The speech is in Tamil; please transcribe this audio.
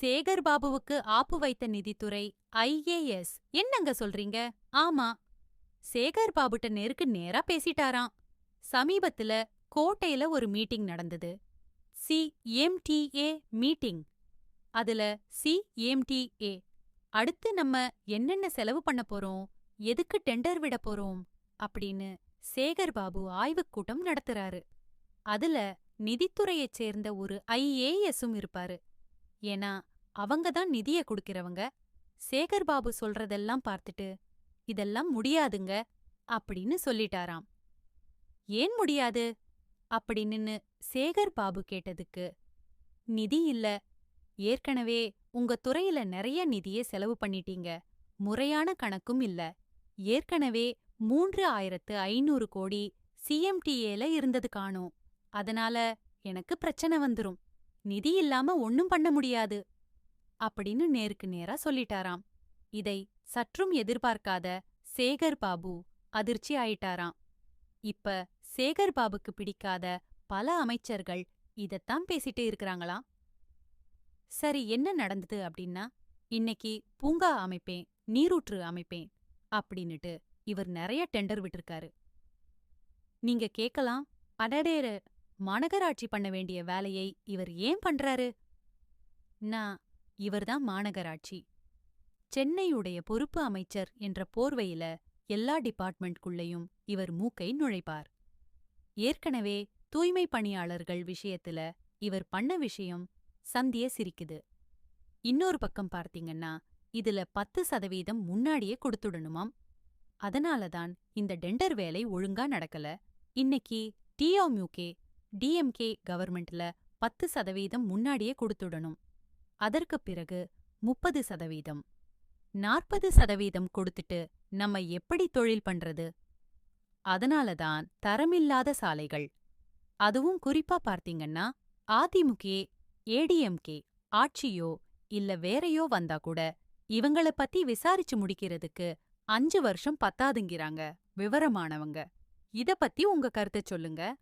சேகர் பாபுவுக்கு ஆப்பு வைத்த நிதித்துறை ஐஏஎஸ். என்னங்க சொல்றீங்க? ஆமா. சேகர் பாபுட்ட நேருக்கு நேரா பேசிட்டாராம். சமீபத்துல கோட்டையில ஒரு மீட்டிங் நடந்தது. C M D A meeting. அதுல சி எம்டிஏ அடுத்து நம்ம என்னென்ன செலவு பண்ண போறோம்? எதுக்கு டெண்டர் விட போறோம்? அப்படின்னு சேகர் பாபு ஆய்வுக் கூட்டம் நடத்துறாரு. அதுல நிதித்துறையைச் சேர்ந்த ஒரு ஐஏஎஸும் இருப்பாரு. ஏன்னா அவங்க தான் நிதிய குடுக்கிறவங்க. சேகர் பாபு சொல்றதெல்லாம் பார்த்துட்டு இதெல்லாம் முடியாதுங்க அப்படின்னு சொல்லிட்டாராம். ஏன் முடியாது? அப்படின்னு சேகர் பாபு கேட்டதுக்கு நிதி இல்ல. ஏற்கனவே உங்க துறையில நிறைய நிதிய செலவு பண்ணிட்டீங்க. முறையான கணக்கும் இல்ல. ஏற்கனவே மூன்று ஆயிரத்து ஐநூறு கோடி சிஎம்டிஏல இருந்தது காணோம். அதனால எனக்கு பிரச்சனை வந்துரும். நிதி இல்லாம ஒன்னும் பண்ண முடியாது. அப்படின்னு நேருக்கு நேரா சொல்லிட்டாராம். இதை சற்றும் எதிர்பார்க்காத சேகர் பாபு அதிர்ச்சி ஆயிட்டாராம். இப்ப சேகர் பாபுக்கு பிடிக்காத பல அமைச்சர்கள் இதத்தான் பேசிட்டே இருக்கறாங்களாம். சரி என்ன நடந்தது அப்படின்னா இன்னைக்கு பூங்கா அமைப்பேன் நீரூற்று அமைப்பேன் அப்படின்னுட்டு இவர் நிறைய டெண்டர் விட்டிருக்காரு. நீங்க கேக்கலாம். அடடேரு! மாநகராட்சி பண்ண வேண்டிய வேலையை இவர் ஏன் பண்றாரு? நான் இவர்தான் மாநகராட்சி. சென்னையுடைய பொறுப்பு அமைச்சர் என்ற போர்வையில எல்லா டிபார்ட்மெண்ட்குள்ளேயும் இவர் மூக்கை நுழைப்பார். ஏற்கனவே தூய்மை பணியாளர்கள் விஷயத்துல இவர் பண்ண விஷயம் சந்திய சிரிக்குது. இன்னொரு பக்கம் பார்த்தீங்கன்னா இதுல பத்து சதவீதம் முன்னாடியே கொடுத்துடணுமாம். அதனாலதான் இந்த டெண்டர் வேலை ஒழுங்கா நடக்கல. இன்னைக்கு டிஎம்யூகே டிஎம்கே கவர்மெண்ட்ல பத்து சதவீதம் முன்னாடியே கொடுத்துடணும். அதற்குப் பிறகு முப்பது சதவீதம். நாற்பது சதவீதம் கொடுத்துட்டு நம்ம எப்படி தொழில் பண்றது? அதனாலதான் தரமில்லாத சாலைகள். அதுவும் குறிப்பா பார்த்தீங்கன்னா அதிமுகே ஏடிஎம்கே ஆட்சியோ இல்ல வேறையோ வந்தா கூட இவங்கள பத்தி விசாரிச்சு முடிக்கிறதுக்கு அஞ்சு வருஷம் பத்தாதுங்கிறாங்க விவரமானவங்க. இத பத்தி உங்க கருத்தை சொல்லுங்க.